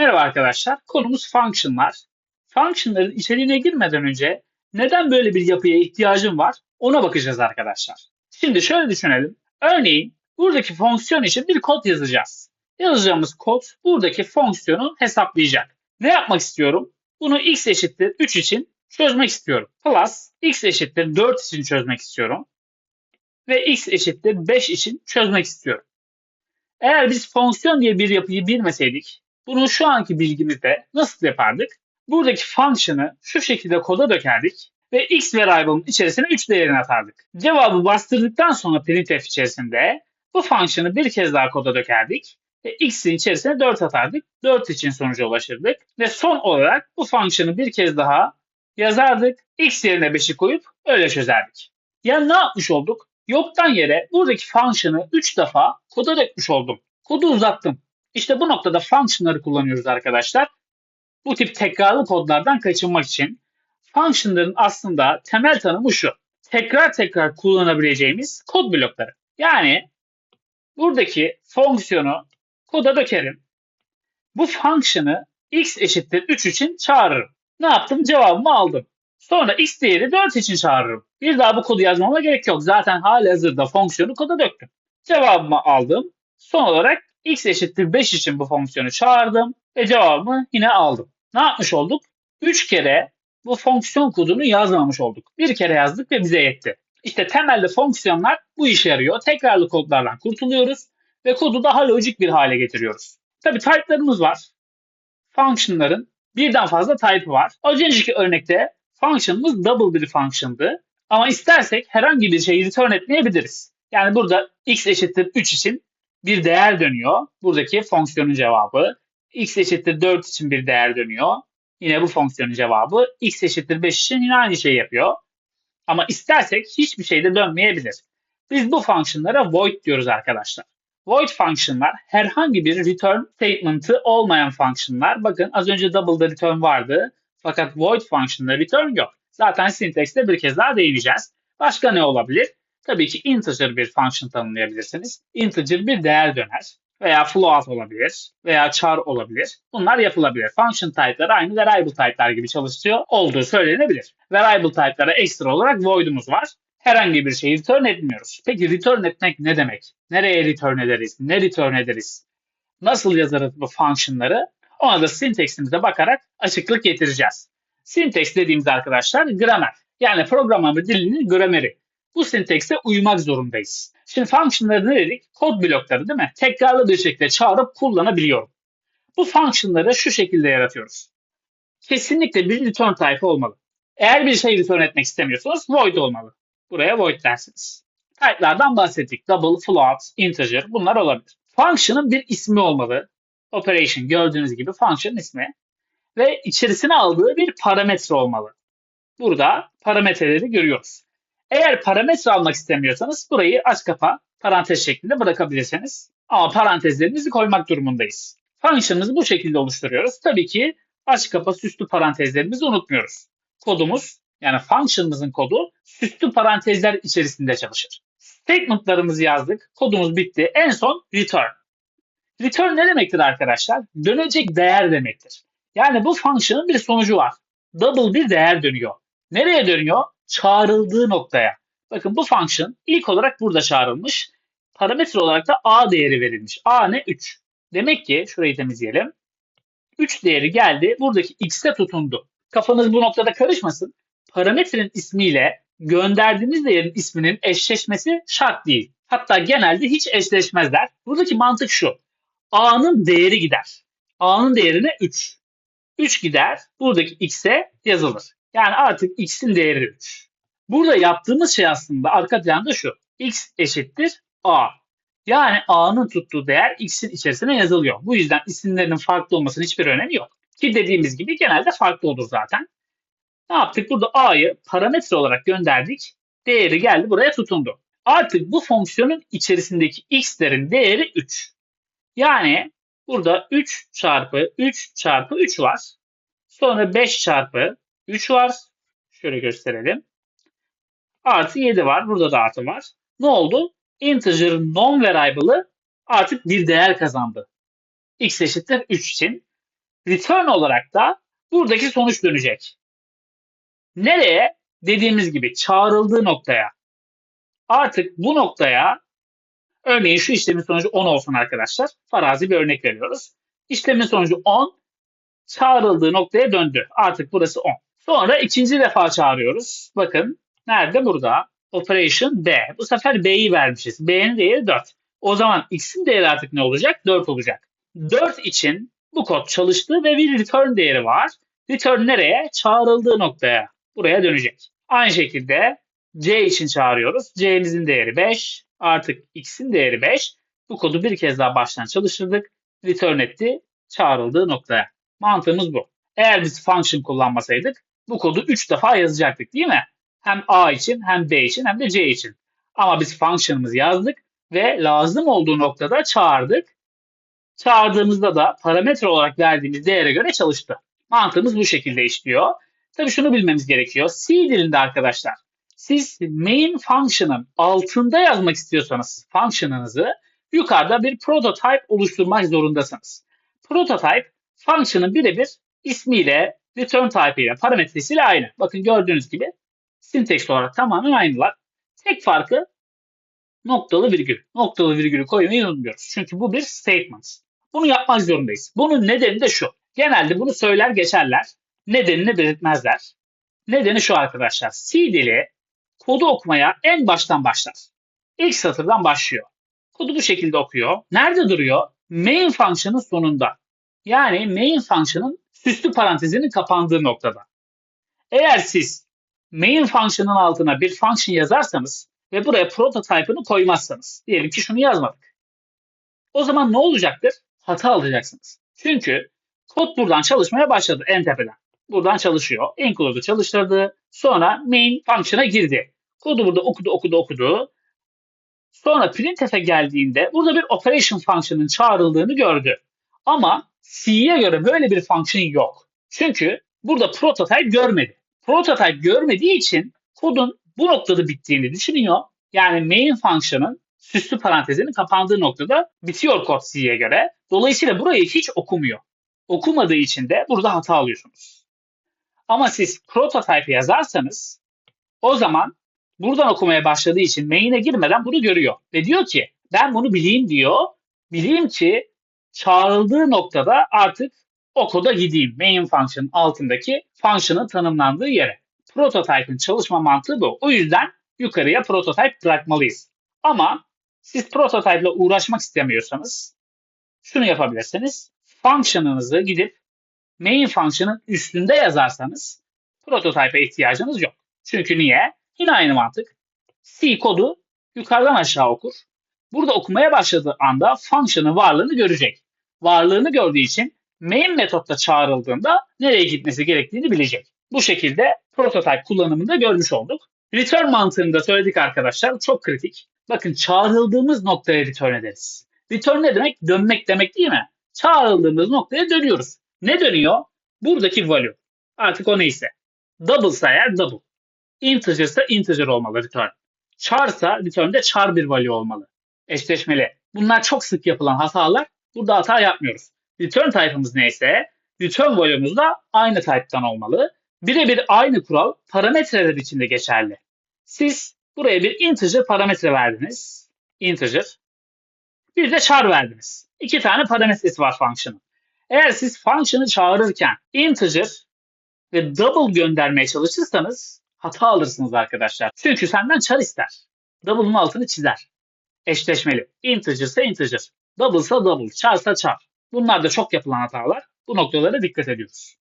Merhaba arkadaşlar. Konumuz function'lar. Function'ların içeriğine girmeden önce neden böyle bir yapıya ihtiyacım var ona bakacağız arkadaşlar. Şimdi şöyle düşünelim. Örneğin buradaki fonksiyon için bir kod yazacağız. Yazacağımız kod buradaki fonksiyonu hesaplayacak. Ne yapmak istiyorum? Bunu x eşittir 3 için çözmek istiyorum. Plus x eşittir 4 için çözmek istiyorum. Ve x eşittir 5 için çözmek istiyorum. Eğer biz fonksiyon diye bir yapıyı bilmeseydik bunu şu anki bilgimizde nasıl yapardık? Buradaki function'ı şu şekilde koda dökerdik ve x variable'ın içerisine 3 değerini atardık. Cevabı bastırdıktan sonra printf içerisinde bu function'ı bir kez daha koda dökerdik ve x'in içerisine 4 atardık. 4 için sonuca ulaşırdık ve son olarak bu function'ı bir kez daha yazardık. x yerine 5'i koyup öyle çözerdik. Yani ne yapmış olduk? Yoktan yere buradaki function'ı 3 defa koda dökmüş oldum. Kodu uzattım. İşte bu noktada function'ları kullanıyoruz arkadaşlar. Bu tip tekrarlı kodlardan kaçınmak için. Function'ların aslında temel tanımı şu. Tekrar tekrar kullanabileceğimiz kod blokları. Yani buradaki fonksiyonu koda dökerim. Bu function'ı x eşittir 3 için çağırırım. Ne yaptım? Cevabımı aldım. Sonra x değeri 4 için çağırırım. Bir daha bu kodu yazmama gerek yok. Zaten hali hazırda fonksiyonu koda döktüm. Cevabımı aldım. Son olarak x eşittir 5 için bu fonksiyonu çağırdım ve cevabımı yine aldım. Ne yapmış olduk? 3 kere bu fonksiyon kodunu yazmamış olduk. Bir kere yazdık ve bize yetti. İşte temelde fonksiyonlar bu işe yarıyor. Tekrarlı kodlardan kurtuluyoruz ve kodu daha lojik bir hale getiriyoruz. Tabi type'larımız var. Function'ların birden fazla type'ı var. Az önceki örnekte function'ımız double bir function'dı. Ama istersek herhangi bir şeyi return etmeyebiliriz. Yani burada x eşittir 3 için bir değer dönüyor. Buradaki fonksiyonun cevabı. x eşittir 4 için bir değer dönüyor. Yine bu fonksiyonun cevabı. x eşittir 5 için yine aynı şeyi yapıyor. Ama istersek hiçbir şey de dönmeyebilir. Biz bu fonksiyonlara void diyoruz arkadaşlar. Void fonksiyonlar herhangi bir return statement'ı olmayan fonksiyonlar. Bakın az önce double'da return vardı. Fakat void fonksiyonda return yok. Zaten syntax'te bir kez daha değineceğiz. Başka ne olabilir? Tabii ki integer bir function tanımlayabilirsiniz. Integer bir değer döner veya float olabilir veya char olabilir. Bunlar yapılabilir. Function type'ları aynı variable type'lar gibi çalışıyor olduğu söylenebilir. Variable type'lara ekstra olarak void'umuz var. Herhangi bir şeyi return etmiyoruz. Peki return etmek ne demek? Nereye return ederiz? Ne return ederiz? Nasıl yazarız bu function'ları? Ona da syntax'imize bakarak açıklık getireceğiz. Syntax dediğimiz arkadaşlar gramer. Yani programlama dilinin grameri bu sintekse uymak zorundayız. Şimdi function'ları ne dedik? Kod blokları değil mi? Tekrarlı bir şekilde çağırıp kullanabiliyorum. Bu function'ları şu şekilde yaratıyoruz. Kesinlikle bir return type olmalı. Eğer bir şey return etmek istemiyorsanız void olmalı. Buraya void dersiniz. Type'lardan bahsettik. Double, float, integer bunlar olabilir. Function'ın bir ismi olmalı. Operation gördüğünüz gibi function ismi. Ve içerisine aldığı bir parametre olmalı. Burada parametreleri görüyoruz. Eğer parametre almak istemiyorsanız burayı aç kapa parantez şeklinde bırakabilirsiniz. Ama parantezlerimizi koymak durumundayız. Function'ımızı bu şekilde oluşturuyoruz. Tabii ki aç kapa süslü parantezlerimizi unutmuyoruz. Kodumuz yani function'ımızın kodu süslü parantezler içerisinde çalışır. Statement'larımızı yazdık. Kodumuz bitti. En son return. Return ne demektir arkadaşlar? Dönecek değer demektir. Yani bu function'ın bir sonucu var. Double bir değer dönüyor. Nereye dönüyor? Çağrıldığı noktaya. Bakın bu function ilk olarak burada çağrılmış. Parametre olarak da a değeri verilmiş. a ne? 3. Demek ki şurayı temizleyelim. 3 değeri geldi. Buradaki x'e tutundu. Kafanız bu noktada karışmasın. Parametrenin ismiyle gönderdiğimiz değerin isminin eşleşmesi şart değil. Hatta genelde hiç eşleşmezler. Buradaki mantık şu. A'nın değeri gider. A'nın değerine 3. 3 gider. Buradaki x'e yazılır. Yani artık x'in değeri 3. Burada yaptığımız şey aslında arka planda şu. x eşittir a. Yani a'nın tuttuğu değer x'in içerisine yazılıyor. Bu yüzden isimlerinin farklı olmasının hiçbir önemi yok. Ki dediğimiz gibi genelde farklı olur zaten. Ne yaptık? Burada a'yı parametre olarak gönderdik. Değeri geldi buraya tutundu. Artık bu fonksiyonun içerisindeki x'lerin değeri 3. Yani burada 3 çarpı 3 çarpı 3 var. Sonra 5 çarpı 3 var. Şöyle gösterelim. Artı 7 var. Burada da artı var. Ne oldu? Integer non-variable'ı artık bir değer kazandı. x eşittir 3 için. Return olarak da buradaki sonuç dönecek. Nereye? Dediğimiz gibi çağrıldığı noktaya. Artık bu noktaya örneğin şu işlemin sonucu 10 olsun arkadaşlar. Farazi bir örnek veriyoruz. İşlemin sonucu 10 çağrıldığı noktaya döndü. Artık burası 10. Sonra ikinci defa çağırıyoruz. Bakın nerede? Burada. Operation B. Bu sefer B'yi vermişiz. B'nin değeri 4. O zaman X'in değeri artık ne olacak? 4 olacak. 4 için bu kod çalıştı ve bir return değeri var. Return nereye? Çağrıldığı noktaya. Buraya dönecek. Aynı şekilde C için çağırıyoruz. C'mizin değeri 5. Artık X'in değeri 5. Bu kodu bir kez daha baştan çalıştırdık. Return etti. Çağrıldığı noktaya. Mantığımız bu. Eğer biz function kullanmasaydık bu kodu 3 defa yazacaktık değil mi? Hem A için hem B için hem de C için. Ama biz function'ımızı yazdık ve lazım olduğu noktada çağırdık. Çağırdığımızda da parametre olarak verdiğimiz değere göre çalıştı. Mantığımız bu şekilde işliyor. Tabii şunu bilmemiz gerekiyor. C dilinde arkadaşlar siz main function'ın altında yazmak istiyorsanız function'ınızı yukarıda bir prototype oluşturmak zorundasınız. Prototype function'ın birebir ismiyle, return type ile, parametresiyle aynı. Bakın gördüğünüz gibi sinteks olarak tamamen aynılar. Tek farkı noktalı virgül. Noktalı virgülü koymayı unutmuyoruz. Çünkü bu bir statement. Bunu yapmak zorundayız. Bunun nedeni de şu. Genelde bunu söyler geçerler. Nedenini belirtmezler. Nedeni şu arkadaşlar. C dili kodu okumaya en baştan başlar. İlk satırdan başlıyor. Kodu bu şekilde okuyor. Nerede duruyor? Main function'ın sonunda. Yani main function'ın süslü parantezinin kapandığı noktada. Eğer siz main function'ın altına bir function yazarsanız ve buraya prototype'ını koymazsanız, diyelim ki şunu yazmadık. O zaman ne olacaktır? Hata alacaksınız. Çünkü kod buradan çalışmaya başladı en tepeden. Buradan çalışıyor. Include'u çalıştırdı. Sonra main function'a girdi. Kodu burada okudu, okudu, okudu. Sonra printf'e geldiğinde burada bir operation function'ın çağrıldığını gördü. Ama C'ye göre böyle bir function yok. Çünkü burada prototype görmedi. Prototype görmediği için kodun bu noktada bittiğini düşünüyor. Yani main function'ın süslü parantezinin kapandığı noktada bitiyor kod C'ye göre. Dolayısıyla burayı hiç okumuyor. Okumadığı için de burada hata alıyorsunuz. Ama siz prototype yazarsanız o zaman buradan okumaya başladığı için main'e girmeden bunu görüyor. Ve diyor ki ben bunu bileyim diyor. Bileyim ki çağrıldığı noktada artık o koda gideyim. Main function altındaki function'ın tanımlandığı yere. Prototype'ın çalışma mantığı bu. O yüzden yukarıya prototype bırakmalıyız. Ama siz prototype ile uğraşmak istemiyorsanız şunu yapabilirsiniz. Function'ınızı gidip main function'ın üstünde yazarsanız prototype'e ihtiyacınız yok. Çünkü niye? Yine aynı mantık. C kodu yukarıdan aşağı okur. Burada okumaya başladığı anda function'ın varlığını görecek. Varlığını gördüğü için main metotta çağrıldığında nereye gitmesi gerektiğini bilecek. Bu şekilde prototype kullanımında görmüş olduk. Return mantığını da söyledik arkadaşlar. Çok kritik. Bakın çağrıldığımız noktaya return ederiz. Return ne demek? Dönmek demek değil mi? Çağrıldığımız noktaya dönüyoruz. Ne dönüyor? Buradaki value. Artık o neyse. Double ise eğer double. Integer ise integer olmalı return. Char ise return'de char bir value olmalı. Eşleşmeli. Bunlar çok sık yapılan hatalar. Burada hata yapmıyoruz. Return type'ımız neyse return value'muz da aynı type'dan olmalı. Birebir aynı kural parametreler için de geçerli. Siz buraya bir integer parametre verdiniz. Integer. Bir de char verdiniz. İki tane parametresi var function'ın. Eğer siz function'ı çağırırken integer ve double göndermeye çalışırsanız hata alırsınız arkadaşlar. Çünkü senden char ister. Double'ın altını çizer. Eşleşmeli. Integer ise integer. Double ise double. Char ise char. Bunlar da çok yapılan hatalar. Bu noktalara dikkat ediyoruz.